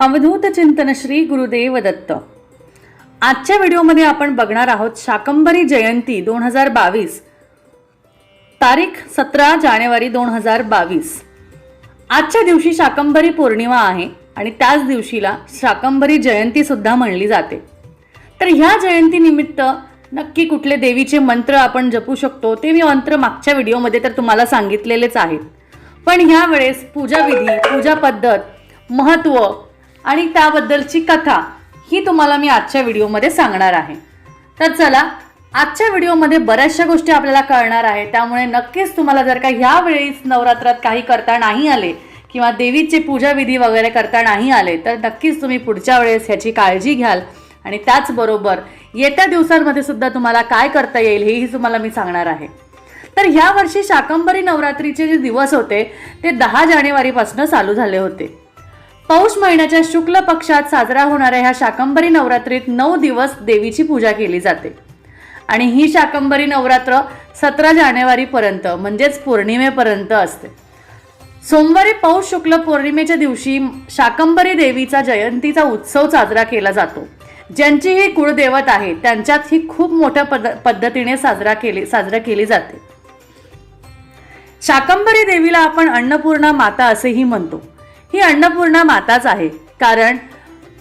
अवधूत चिंतन श्री गुरुदेव दत्त. आजच्या व्हिडिओमध्ये आपण बघणार आहोत शाकंबरी जयंती दोन हजार बावीस. तारीख सतरा जानेवारी दोन हजार बावीस. आजच्या दिवशी शाकंबरी पौर्णिमा आहे आणि त्याच दिवशीला शाकंबरी जयंती सुद्धा म्हणली जाते. तर ह्या जयंतीनिमित्त नक्की कुठले देवीचे मंत्र आपण जपू शकतो ते मी मंत्र मागच्या व्हिडिओमध्ये तर तुम्हाला सांगितलेलेच आहेत. पण ह्यावेळेस पूजाविधी पूजा पद्धत महत्त्व आणि त्याबद्दलची कथा ही तुम्हाला मी आजच्या व्हिडिओमध्ये सांगणार आहे. तर चला आजच्या व्हिडिओमध्ये बऱ्याचशा गोष्टी आपल्याला कळणार आहे त्यामुळे नक्कीच तुम्हाला जर का ह्या नवरात्रात काही करता नाही आले किंवा देवीचे पूजाविधी वगैरे करता नाही आले तर नक्कीच तुम्ही पुढच्या वेळेस ह्याची काळजी घ्याल. आणि त्याचबरोबर येत्या दिवसांमध्ये सुद्धा तुम्हाला काय करता येईल हेही तुम्हाला मी सांगणार आहे. तर ह्या वर्षी शाकंबरी नवरात्रीचे जे दिवस होते ते दहा जानेवारीपासून चालू झाले होते. पौष महिन्याच्या शुक्ल पक्षात साजरा होणाऱ्या ह्या शाकंबरी नवरात्रीत नऊ दिवस देवीची पूजा केली जाते. आणि ही शाकंबरी नवरात्र सतरा जानेवारीपर्यंत म्हणजेच पौर्णिमेपर्यंत असते. सोमवारी पौष शुक्ल पौर्णिमेच्या दिवशी शाकंबरी देवीचा जयंतीचा उत्सव साजरा केला जातो. ज्यांची ही कुळदेवत आहे त्यांच्यात ही खूप मोठ्या पद पद्धतीने साजरा केली साजरा केली जाते. शाकंबरी देवीला आपण अन्नपूर्णा माता असेही म्हणतो. ही अन्नपूर्णा माताच आहे. कारण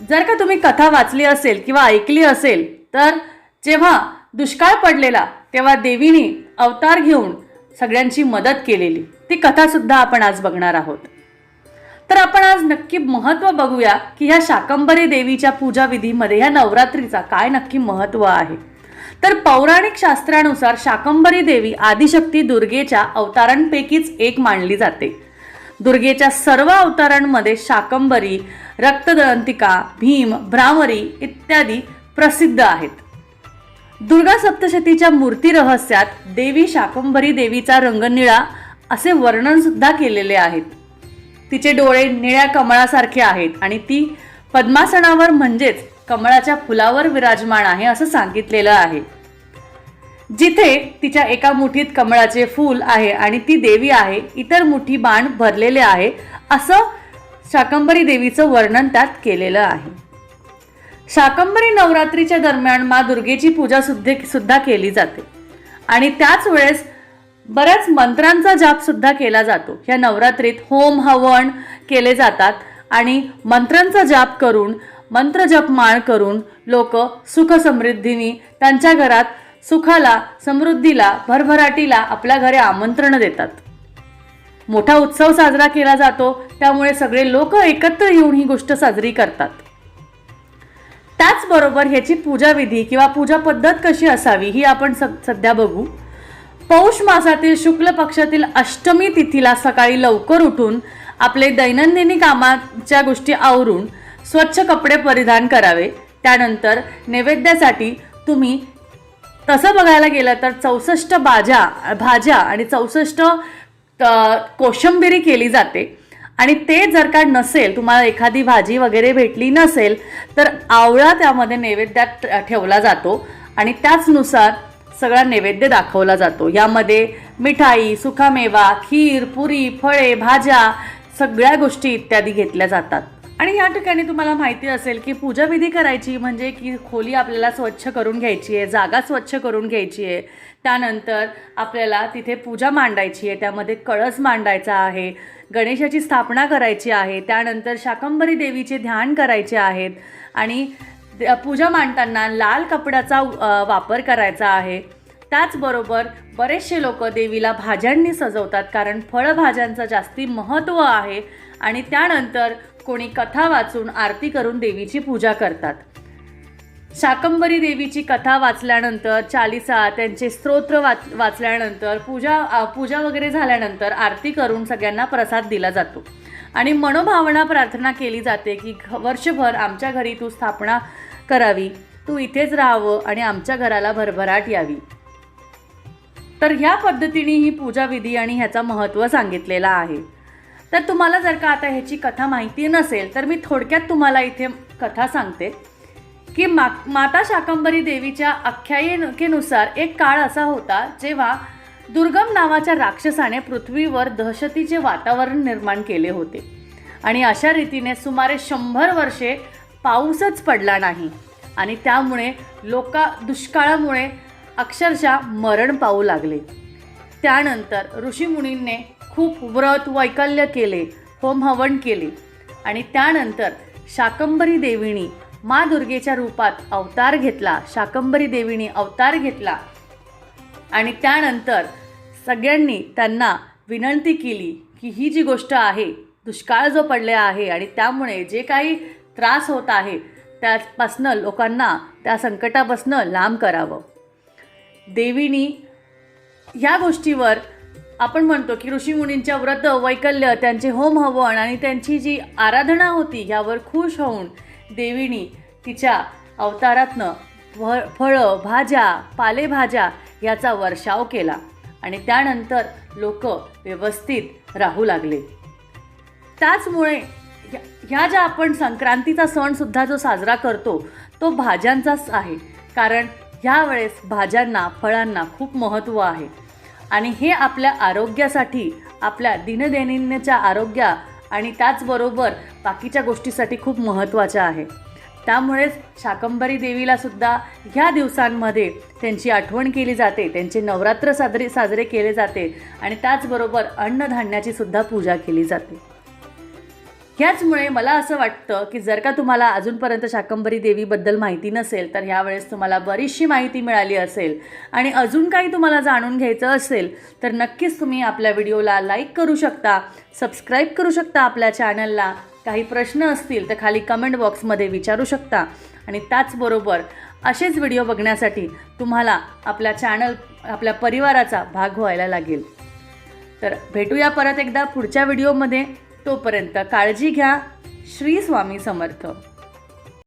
जर का तुम्ही कथा वाचली असेल किंवा ऐकली असेल तर जेव्हा दुष्काळ पडलेला तेव्हा देवीने अवतार घेऊन सगळ्यांची मदत केलेली. ती कथासुद्धा आपण आज बघणार आहोत. तर आपण आज नक्की महत्त्व बघूया की ह्या शाकंबरी देवीच्या पूजा विधीमध्ये ह्या नवरात्रीचा काय नक्की महत्त्व आहे. तर पौराणिक शास्त्रानुसार शाकंबरी देवी आदिशक्ती दुर्गेच्या अवतारांपैकीच एक मानली जाते. दुर्गेच्या सर्व अवतारांमध्ये शाकंबरी रक्तदळंतिका भीम भ्रामरी इत्यादी प्रसिद्ध आहेत. दुर्गा सप्तशतीच्या मूर्ती रहस्यात देवी शाकंभरी देवीचा रंग निळा असे वर्णन सुद्धा केलेले आहेत. तिचे डोळे निळ्या कमळासारखे आहेत आणि ती पद्मासनावर म्हणजेच कमळाच्या फुलावर विराजमान आहे असं सांगितलेलं आहे. जिथे तिच्या एका मुठीत कमळाचे फूल आहे आणि ती देवी आहे इतर मुठी बाण भरलेले आहे असं शाकंबरी देवीचं वर्णन त्यात केलेलं आहे. शाकंबरी नवरात्रीच्या दरम्यान मा दुर्गेची पूजा सुद्धा सुद्धा केली जाते. आणि त्याच वेळेस बऱ्याच मंत्रांचा जाप सुद्धा केला जातो. या नवरात्रीत होम हवन केले जातात आणि मंत्रांचा जाप करून मंत्र जपमाळ करून लोक सुख समृद्धीनी त्यांच्या घरात सुखाला समृद्धीला भरभराटीला आपल्या घरे आमंत्रण देतात. मोठा उत्सव साजरा केला जातो त्यामुळे सगळे लोक एकत्र येऊन ही गोष्ट साजरी करतात. त्याचबरोबर ह्याची पूजाविधी किंवा पूजा पद्धत कशी असावी ही आपण स सध्या बघू. पौष मासातील शुक्ल पक्षातील अष्टमी तिथीला सकाळी लवकर उठून आपले दैनंदिनी कामाच्या गोष्टी आवरून स्वच्छ कपडे परिधान करावे. त्यानंतर नैवेद्यासाठी तुम्ही तसं बघायला गेलं तर चौसष्ट भाज्या भाज्या आणि चौसष्ट कोशंबिरी कोशिंबिरी केली जाते. आणि ते जर का नसेल तुम्हाला एखादी भाजी वगैरे भेटली नसेल तर आवळा त्यामध्ये नैवेद्यात ठेवला जातो. आणि त्याचनुसार सगळा नैवेद्य दाखवला जातो. यामध्ये मिठाई सुकामेवा खीर पुरी फळे भाज्या सगळ्या गोष्टी इत्यादी घेतल्या जातात. आणि या ठिकाणी तुम्हाला माहिती असेल की पूजाविधी करायची म्हणजे की खोली आपल्याला स्वच्छ करून घ्यायची आहे जागा स्वच्छ करून घ्यायची आहे. त्यानंतर आपल्याला तिथे पूजा मांडायची आहे त्यामध्ये कळस मांडायचा आहे गणेशाची स्थापना करायची आहे त्यानंतर शाकंबरी देवीचे ध्यान करायचे आहेत आणि पूजा मांडताना लाल कपड्याचा वापर करायचा आहे. त्याचबरोबर बरेचसे लोक देवीला भाज्यांनी सजवतात कारण फळभाज्यांचं जास्ती महत्त्व आहे आणि त्यानंतर कोणी कथा वाचून आरती करून देवीची पूजा करतात. शाकंबरी देवीची कथा वाचल्यानंतर चालिसा त्यांचे स्तोत्र वाच वाचल्यानंतर पूजा पूजा वगैरे झाल्यानंतर आरती करून सगळ्यांना प्रसाद दिला जातो. आणि मनोभावना प्रार्थना केली जाते की घ- वर्षभर आमच्या घरी तू स्थापना करावी तू इथेच राहावं आणि आमच्या घराला भरभराट यावी. तर ह्या पद्धतीने ही पूजाविधी आणि ह्याचा महत्त्व सांगितलेला आहे. तर तुम्हाला जर का आता ह्याची कथा माहिती नसेल तर मी थोडक्यात तुम्हाला इथे कथा सांगते की मा माता शाकंबरी देवीच्या आख्यायिकेनुसार एक काळ असा होता जेव्हा दुर्गम नावाच्या राक्षसाने पृथ्वीवर दहशतीचे वातावरण निर्माण केले होते. आणि अशा रीतीने सुमारे शंभर वर्षे पाऊसच पडला नाही आणि त्यामुळे लोका दुष्काळामुळे अक्षरशः मरण पावू लागले. त्यानंतर ऋषीमुनींनी खूप व्रत वैकल्य केले होम हवन केले. आणि त्यानंतर शाकंबरी देवीनी मा दुर्गेच्या रूपात अवतार घेतला शाकंबरी देवीनी अवतार घेतला. आणि त्यानंतर सगळ्यांनी त्यांना विनंती केली की ही जी गोष्ट आहे दुष्काळ जो पडलेला आहे आणि त्यामुळे जे काही त्रास होत आहे त्यापासनं लोकांना त्या संकटापासनं लांब करावं. देवीनी ह्या गोष्टीवर आपण म्हणतो की ऋषीमुनींच्या व्रत वैकल्य त्यांचे होम हवन आणि त्यांची जी आराधना होती यावर खुश होऊन देवीनी तिच्या अवतारातनं फ फळं भाज्या पालेभाज्या याचा वर्षाव केला आणि त्यानंतर लोक व्यवस्थित राहू लागले. त्याचमुळे ह्या- ह्या ज्या आपण संक्रांतीचा सणसुद्धा जो साजरा करतो तो भाज्यांचाच आहे. कारण ह्यावेळेस भाज्यांना फळांना खूप महत्त्व आहे. आणि हे आपल्या आरोग्यासाठी आपल्या दिनदैनंदिनच्या आरोग्या आणि त्याचबरोबर बाकीच्या गोष्टीसाठी खूप महत्त्वाच्या आहे. त्यामुळेच शाकंबरी देवीलासुद्धा ह्या दिवसांमध्ये त्यांची आठवण केली जाते त्यांचे नवरात्र साजरे साजरे केले जाते आणि त्याचबरोबर अन्नधान्याची सुद्धा पूजा केली जाते. ह्याचमुळे मला असं वाटतं की जर का तुम्हाला अजूनपर्यंत शाकंबरी देवीबद्दल माहिती नसेल तर ह्यावेळेस तुम्हाला बरीचशी माहिती मिळाली असेल आणि अजून काही तुम्हाला जाणून घ्यायचं असेल तर नक्कीच तुम्ही आपल्या व्हिडिओला लाईक करू शकता सबस्क्राईब करू शकता आपल्या चॅनलला. काही प्रश्न असतील तर खाली कमेंट बॉक्समध्ये विचारू शकता. आणि त्याचबरोबर असेच व्हिडिओ बघण्यासाठी तुम्हाला आपल्या चॅनल आपल्या परिवाराचा भाग व्हायला लागेल. तर भेटूया परत एकदा पुढच्या व्हिडिओमध्ये. तोपर्यंत काळजी घ्या. श्री स्वामी समर्थ.